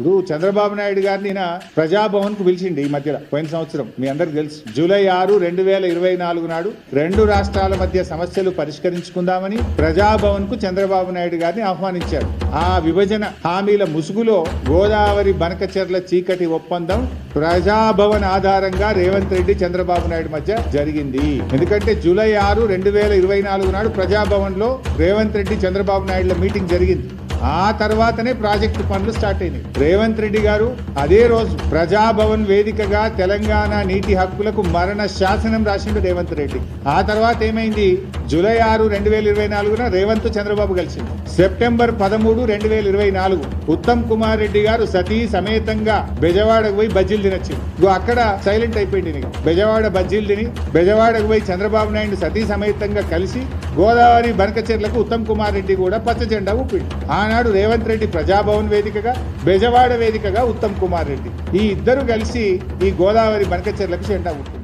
ఇప్పుడు చంద్రబాబు నాయుడు గారిని ప్రజాభవన్కు పిలిచిండి ఈ మధ్యలో పోయిన సంవత్సరం. మీ అందరికి తెలుసు. జూలై ఆరు రెండు వేల ఇరవై నాలుగు నాడు రెండు రాష్ట్రాల మధ్య సమస్యలు పరిష్కరించుకుందామని ప్రజాభవన్కు చంద్రబాబు నాయుడు గారిని ఆహ్వానించారు. ఆ విభజన హామీల ముసుగులో గోదావరి బనకచెర్ల చీకటి ఒప్పందం ప్రజాభవన్ ఆధారంగా రేవంత్ రెడ్డి చంద్రబాబు నాయుడు మధ్య జరిగింది. ఎందుకంటే జూలై ఆరు రెండు వేల ఇరవై నాలుగు నాడు ప్రజాభవన్లో రేవంత్ రెడ్డి చంద్రబాబు నాయుడుల మీటింగ్ జరిగింది. ఆ తర్వాతనే ప్రాజెక్టు పనులు స్టార్ట్ అయినాయి. రేవంత్ రెడ్డి గారు అదే రోజు ప్రజాభవన్ వేదికగా తెలంగాణ నీటి హక్కులకు మరణ శాసనం రాసిండు రేవంత్ రెడ్డి. ఆ తర్వాత ఏమైంది? జూలై ఆరు రెండు వేల ఇరవై నాలుగున రేవంత్ చంద్రబాబు కలిసింది సెప్టెంబర్ పదమూడు రెండు వేల ఇరవై నాలుగు ఉత్తమ్ కుమార్ రెడ్డి గారు సతీ సమేతంగా బెజవాడకు పోయి బజ్జీలు తినొచ్చింది అక్కడ సైలెంట్ అయిపోయింది బెజవాడ బజ్జీలు తిని బెజవాడకు పోయి చంద్రబాబు నాయుడు సతీ సమేతంగా కలిసి గోదావరి బనకచెర్లకు ఉత్తమ్ కుమార్ రెడ్డి కూడా పచ్చ జెండా ఊపిండు. ఆనాడు రేవంత్ రెడ్డి ప్రజాభవన్ వేదికగా బెజవాడ వేదికగా ఉత్తమ్ కుమార్ రెడ్డి. ఈ ఇద్దరు కలిసి ఈ గోదావరి బనకచెర్లకు జెండా ఊపిండు.